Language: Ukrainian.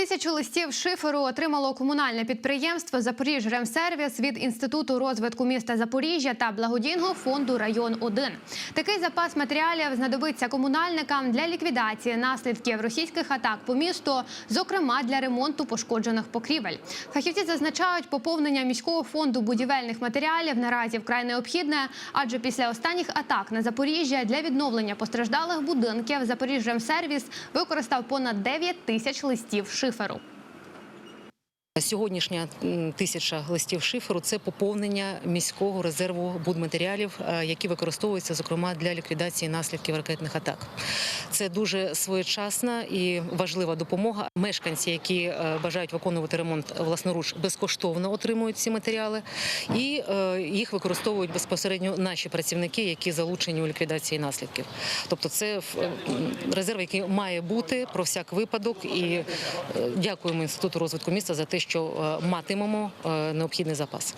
Тисячу листів шиферу отримало комунальне підприємство «Запоріжремсервіс» від інституту розвитку міста Запоріжжя та благодійного фонду Район 1 Такий запас матеріалів знадобиться комунальникам для ліквідації наслідків російських атак по місту, зокрема для ремонту пошкоджених покрівель. Фахівці зазначають, поповнення міського фонду будівельних матеріалів наразі вкрай необхідне, адже після останніх атак на Запоріжжя для відновлення постраждалих будинків «Запоріжремсервіс» використав понад 9 тисяч листів шиферу. farol. Сьогоднішня тисяча листів шиферу це поповнення міського резерву будматеріалів, е, які використовуються зокрема для ліквідації наслідків ракетних атак. Це дуже своєчасна і важлива допомога. Мешканці, які е, бажають виконувати ремонт власноруч, безкоштовно отримують ці матеріали, і е, їх використовують безпосередньо наші працівники, які залучені у ліквідації наслідків. Тобто, це резерв, який має бути про всяк випадок. І дякуємо інституту розвитку міста за те, що е, матимемо е, необхідний запас.